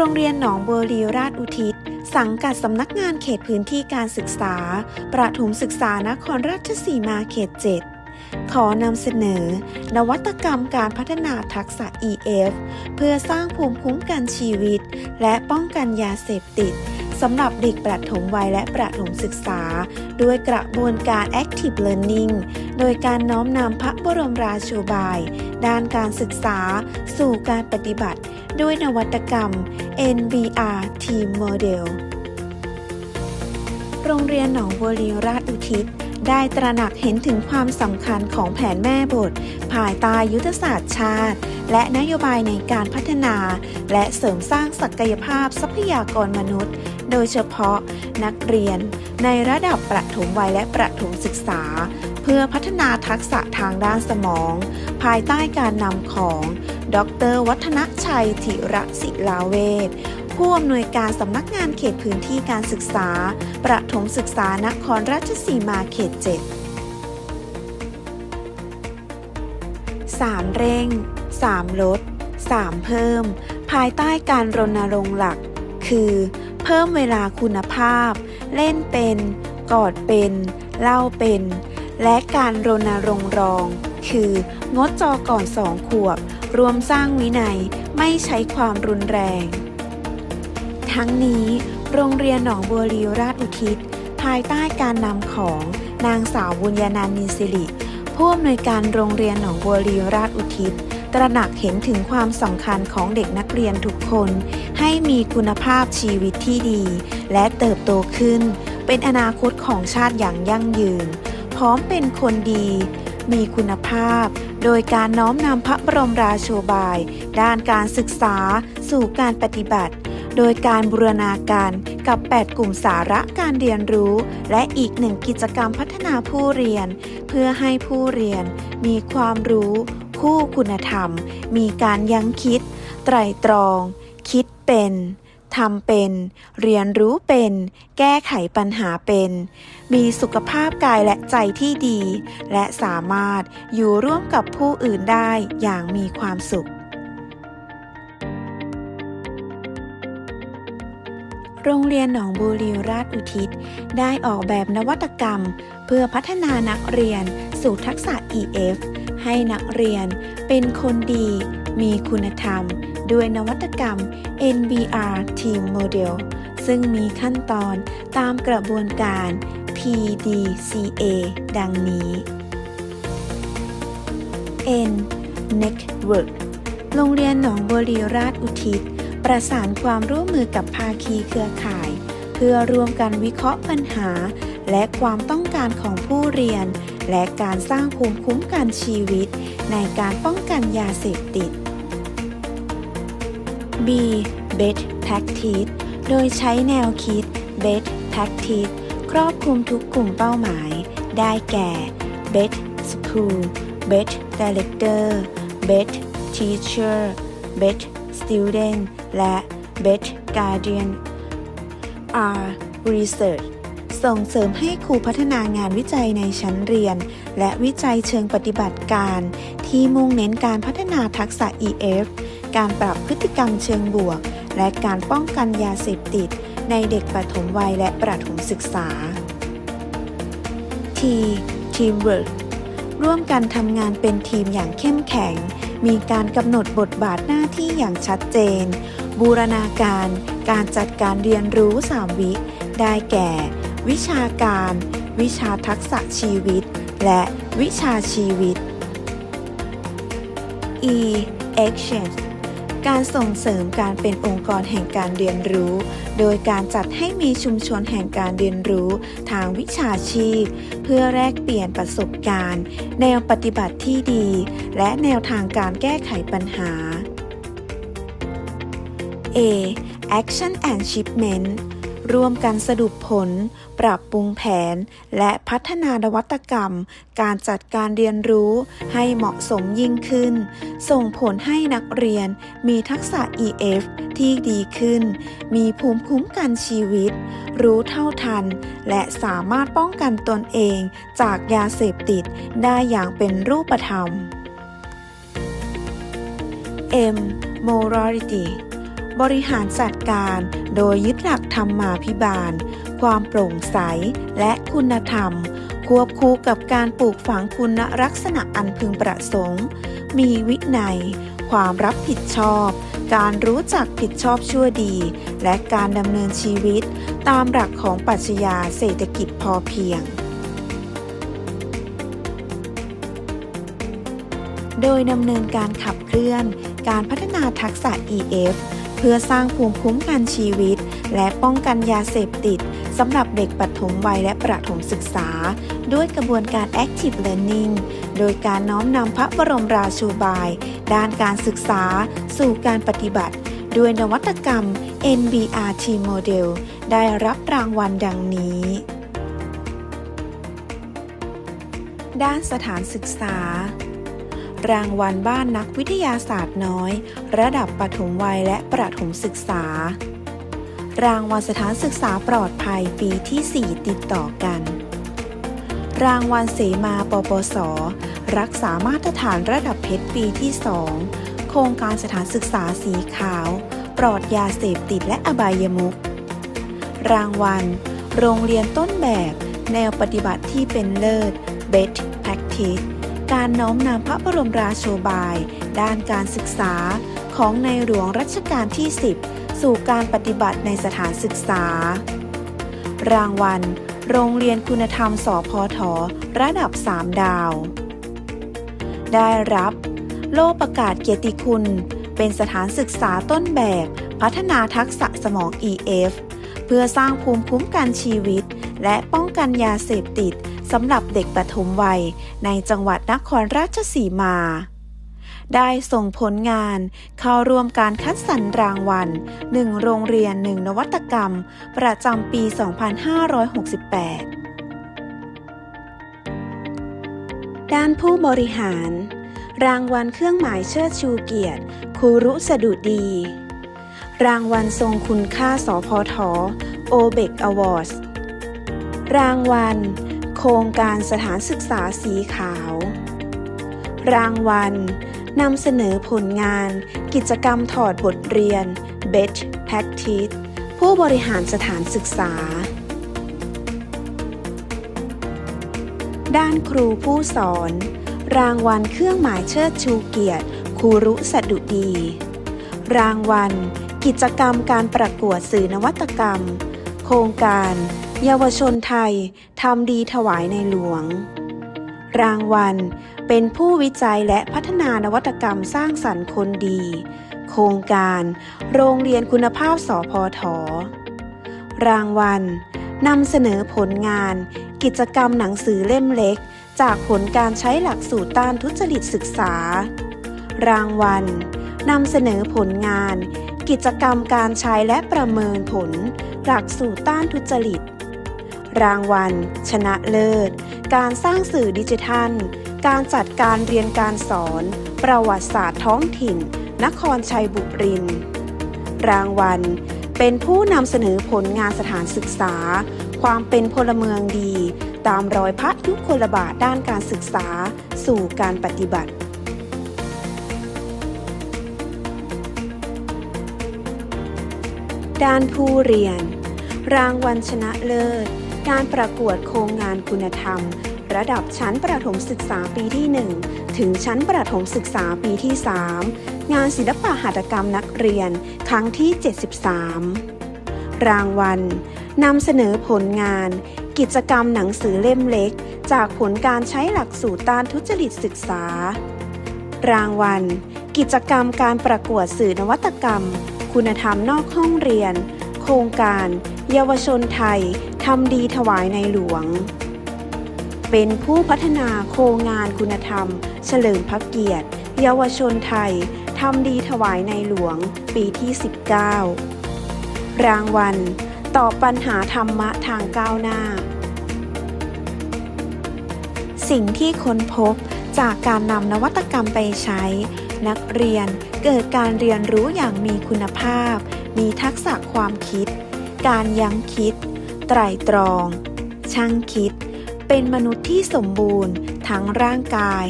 โรงเรียนหนองบัวลีราชอุทิศ สังกัดสำนักงานเขตพื้นที่การศึกษา ประถมศึกษานครราชสีมาเขต 7 ขอนำเสนอ นวัตกรรมการพัฒนาทักษะ EF เพื่อสร้างภูมิคุ้มกันชีวิต และป้องกันยาเสพติดสำหรับเด็กประถมวัยและประถมศึกษา ด้วยกระบวนการ Active Learning โดยการน้อมนำพระบรมราโชบาย ด้านการศึกษาสู่การปฏิบัติ ด้วยนวัตกรรม NBR Team Model โรงเรียนหนองบัวลีราชอุทิศได้ตระหนักเห็นถึงความสำคัญของแผนแม่บท ภายใต้ยุทธศาสตร์ชาติ และนโยบายในการพัฒนา และเสริมสร้างศักยภาพทรัพยากรมนุษย์ โดยเฉพาะนักเรียนในระดับประถมวัยและประถมศึกษา เพื่อพัฒนาทักษะทางด้านสมอง ภายใต้การนำของ ดร วัฒนชัยธิระศิลาเวชผู้อำนวยการสำนักงานเขตพื้นที่การศึกษา ประถมศึกษานครราชสีมาเขต 7 3 เร่ง 3 ลด 3 เพิ่ม ภายใต้การรณรงค์หลัก คือ เพิ่มเวลาคุณภาพ เล่นเป็น กอดเป็น เล่าเป็น และการรณรงค์รอง คือ งดจอก่อนสองขวบ รวมสร้างวินัยไม่ใช้ความรุนแรง ทั้งนี้ โรงเรียนหนองบัวลีราชอุทิศ ภายใต้การนำของนางสาวบุญญานันท์นินสิริผู้อำนวยการโรงเรียนหนองบัวลีราชอุทิศ ตระหนักเห็นถึงความสำคัญของเด็กนักเรียนทุกคน ให้มีคุณภาพชีวิตที่ดี และเติบโตขึ้น เป็นอนาคตของชาติอย่างยั่งยืน พร้อมเป็นคนดี มีคุณภาพ โดยการน้อมนำพระบรมราโชบาย ด้านการศึกษาสู่การปฏิบัติ โดยการบูรณาการกับ 8 กลุ่มสาระการเรียนรู้ และอีกหนึ่งกิจกรรมพัฒนาผู้เรียน เพื่อให้ผู้เรียนมีความรู้ คู่คุณธรรม มีการยั้งคิด ไตรตรอง คิดเป็นทำเป็น เรียนรู้เป็น แก้ไขปัญหาเป็น มีสุขภาพกายและใจที่ดี และสามารถอยู่ร่วมกับผู้อื่นได้อย่างมีความสุข โรงเรียนหนองบูรีราชอุทิศ ได้ออกแบบนวัตกรรม เพื่อพัฒนานักเรียนสู่ทักษะ EF ให้นักเรียนเป็นคนดี มีคุณธรรม ด้วยนวัตกรรม NBR Team Model ซึ่งมีขั้นตอนตามกระบวนการ PDCA ดังนี้ N Network โรงเรียนหนองบัวลีราชอุทิศ ประสานความร่วมมือกับภาคีเครือข่าย เพื่อร่วมกันวิเคราะห์ปัญหา และความต้องการของผู้เรียน และการสร้างภูมิคุ้มกันชีวิต ในการป้องกันยาเสพติด B Best Practice โดยใช้แนวคิด Best Practice ครอบคลุมทุกกลุ่มเป้าหมาย ได้แก่ Best School Best Director Best Teacher Best Student และ Best Guardian R Research ส่งเสริมให้ครูพัฒนางานวิจัยในชั้นเรียน และวิจัยเชิงปฏิบัติการ ที่มุ่งเน้นการพัฒนาทักษะ EF การปรับพฤติกรรมเชิงบวก และการป้องกันยาเสพติด ในเด็กประถมวัยและประถมศึกษา T Teamwork ร่วมกันทำงานเป็นทีมอย่างเข้มแข็ง มีการกำหนดบทบาทหน้าที่อย่างชัดเจน บูรณาการ การจัดการเรียนรู้ 3 วิ ได้แก่ วิชาการ วิชาทักษะชีวิต และวิชาชีวิต E Action การส่งเสริมการเป็นองค์กรแห่งการเรียนรู้ โดยการจัดให้มีชุมชนแห่งการเรียนรู้ทางวิชาชีพ เพื่อแลกเปลี่ยนประสบการณ์ แนวปฏิบัติที่ดี และแนวทางการแก้ไขปัญหา A Action and Shipment ร่วมกันสรุปผล ปรับปรุงแผน และพัฒนานวัตกรรม การจัดการเรียนรู้ให้เหมาะสมยิ่งขึ้น ส่งผลให้นักเรียนมีทักษะ EF ที่ดีขึ้น มีภูมิคุ้มกันชีวิต รู้เท่าทัน และสามารถป้องกันตนเองจากยาเสพติดได้อย่างเป็นรูปธรรม M Morality บริหารจัดการ โดยยึดหลักธรรมาภิบาล ความโปร่งใสและคุณธรรม ควบคู่กับการปลูกฝังคุณลักษณะอันพึงประสงค์ มีวินัย ความรับผิดชอบ การรู้จักผิดชอบชั่วดี และการดำเนินชีวิต ตามหลักของปรัชญาเศรษฐกิจพอเพียงโดยดำเนินการขับเคลื่อน การพัฒนาทักษะ EF เพื่อสร้างภูมิคุ้มกันชีวิต และป้องกันยาเสพติดสำหรับเด็กปฐมวัยและประถมศึกษา ด้วยกระบวนการ Active Learning โดยการน้อมนำพระบรมราชูบาย ด้านการศึกษา สู่การปฏิบัติ ด้วยนวัตกรรม NBRT Model ได้รับรางวัลดังนี้ด้านสถานศึกษา รางวัลบ้านนักวิทยาศาสตร์น้อย ระดับปฐมวัยและประถมศึกษา รางวัลสถานศึกษาปลอดภัยปีที่ 4 ติดต่อกัน รางวัลเสมาปปส รักษามาตรฐานระดับเพชรปีที่ 2 โครงการสถานศึกษาสีขาว ปลอดยาเสพติดและอบายมุขรางวัล โรงเรียนต้นแบบ แนวปฏิบัติที่เป็นเลิศ Best Practice การน้อมนำพระบรมราโชบาย ด้านการศึกษาของในหลวงรัชกาลที่ 10 สู่การปฏิบัติในสถานศึกษา รางวัล โรงเรียนคุณธรรมสพทระดับ 3 ดาว ได้รับ โล่ประกาศเกียรติคุณ เป็นสถานศึกษาต้นแบบพัฒนาทักษะสมอง EF เพื่อสร้างภูมิคุ้มกันชีวิต และป้องกันยาเสพติด สำหรับเด็กปฐมวัยในจังหวัดนครราชสีมา ได้ส่งผลงานเข้าร่วมการคัดสรรรางวัลหนึ่งโรงเรียนหนึ่งนวัตกรรม ประจำปี 2568 ด้านผู้บริหาร รางวัลเครื่องหมายเชิดชูเกียรติครูรุสดุดี รางวัลทรงคุณค่าสพท โอเบกอวอร์ดรางวัล โครงการสถานศึกษาสีขาว รางวัลนำเสนอผลงาน กิจกรรมถอดบทเรียน Best Practice ผู้บริหารสถานศึกษา ด้านครูผู้สอน รางวัลเครื่องหมายเชิดชูเกียรติครูรุสดุดี รางวัล กิจกรรมการประกวดสื่อนวัตกรรม โครงการ เยาวชนไทยทำดีถวายในหลวง รางวัล เป็นผู้วิจัยและพัฒนานวัตกรรมสร้างสรรค์คนดี โครงการ โรงเรียนคุณภาพสพท รางวัลนำเสนอผลงาน กิจกรรมหนังสือเล่มเล็ก จากผลการใช้หลักสูตรต้านทุจริตศึกษา รางวัลนำเสนอผลงาน กิจกรรมการใช้และประเมินผล หลักสูตรต้านทุจริต รางวัล ชนะเลิศ การสร้างสื่อดิจิทัล การจัดการเรียนการสอน ประวัติศาสตร์ท้องถิ่น นครชัยบุรีรางวัล เป็นผู้นำเสนอผลงานสถานศึกษา ความเป็นพลเมืองดี ตามรอยพระยุคลบาทด้านการศึกษา สู่การปฏิบัติด้านผู้เรียน รางวัลชนะเลิศ การประกวดโครงงานคุณธรรม ระดับชั้นประถมศึกษาปีที่ 1 ถึงชั้นประถมศึกษาปีที่ 3 งานศิลปะหัตถกรรมนักเรียนครั้งที่ 73 รางวัลนำเสนอผลงาน กิจกรรมหนังสือเล่มเล็ก จากผลการใช้หลักสูตรต้านทุจริตศึกษา รางวัล กิจกรรมการประกวดสื่อนวัตกรรม คุณธรรมนอกห้องเรียน โครงการ เยาวชนไทย ทำดีถวายในหลวง เป็นผู้พัฒนาโครงงานคุณธรรม เฉลิมพระเกียรติ เยาวชนไทยทำดีถวายในหลวง ปีที่ 19 รางวัลตอบปัญหาธรรมะทางก้าวหน้า สิ่งที่ค้นพบจากการนำนวัตกรรมไปใช้ นักเรียนเกิดการเรียนรู้อย่างมีคุณภาพ มีทักษะความคิด การยั้งคิด ไตรตรอง ช่างคิด เป็นมนุษย์ที่สมบูรณ์ ทั้งร่างกาย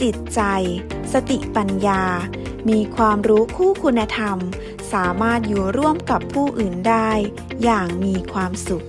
จิตใจ สติปัญญา มีความรู้คู่คุณธรรม สามารถอยู่ร่วมกับผู้อื่นได้ อย่างมีความสุข